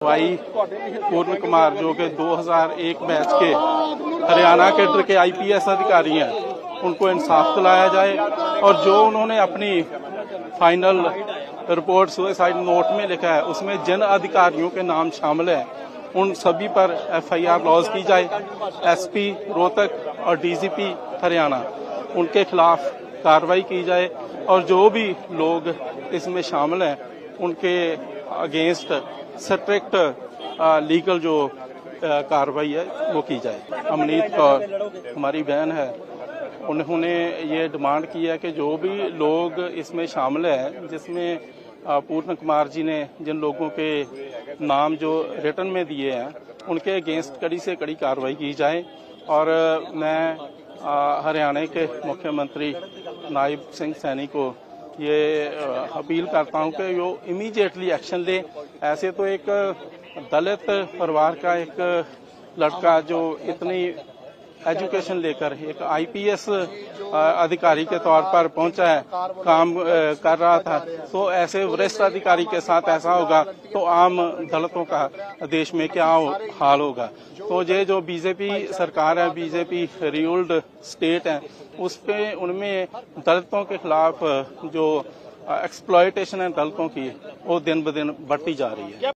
بھائی پورن کمار جو کہ دو ہزار ایک بیچ کے ہریانہ کیڈر کے آئی پی ایس ادھکاری ہیں ان کو انصاف دلایا جائے اور جو انہوں نے اپنی فائنل رپورٹ سوئسائڈ نوٹ میں لکھا ہے اس میں جن ادھکاریوں کے نام شامل ہیں ان سبھی پر ایف آئی آر لاز کی جائے ایس پی روتک اور ڈی جی پی ہریانہ ان کے خلاف کاروائی کی جائے اور جو بھی لوگ اس میں شامل ہیں ان کے اگینسٹ سٹرکٹ لیگل جو uh, کاروائی ہے، وہ کی جائے۔ امنیت کور ہماری بہن ہے۔ انہوں نے یہ ڈیمانڈ کی ہے کہ جو بھی لوگ اس میں شامل ہیں، جس میں پورن کمار جی نے جن لوگوں کے نام جو ریٹن میں دیے ہیں، ان کے اگینسٹ کڑی سے کڑی کاروائی کی جائے۔ اور میں ہریانے کے مکھیہ منتری نائب سنگھ سینی کو یہ اپیل کرتا ہوں کہ وہ امیجیٹلی ایکشن لے۔ ایسے تو ایک دلت پروار کا ایک لڑکا جو اتنی ایجوکیشن لے کر ایک آئی پی ایس ادھیکاری کے طور پر پہنچا ہے، کام کر رہا تھا۔ تو ایسے ورشت ادھیکاری کے ساتھ ایسا ہوگا تو عام دلتوں کا دیش میں کیا حال ہوگا۔ تو یہ جو بی جے پی سرکار ہے، بی جے پی ریولڈ سٹیٹ ہے، اس پہ ان میں دلتوں کے خلاف جو ایکسپلائٹیشن ہے دلتوں کی، وہ دن بدن بڑھتی جا رہی ہے۔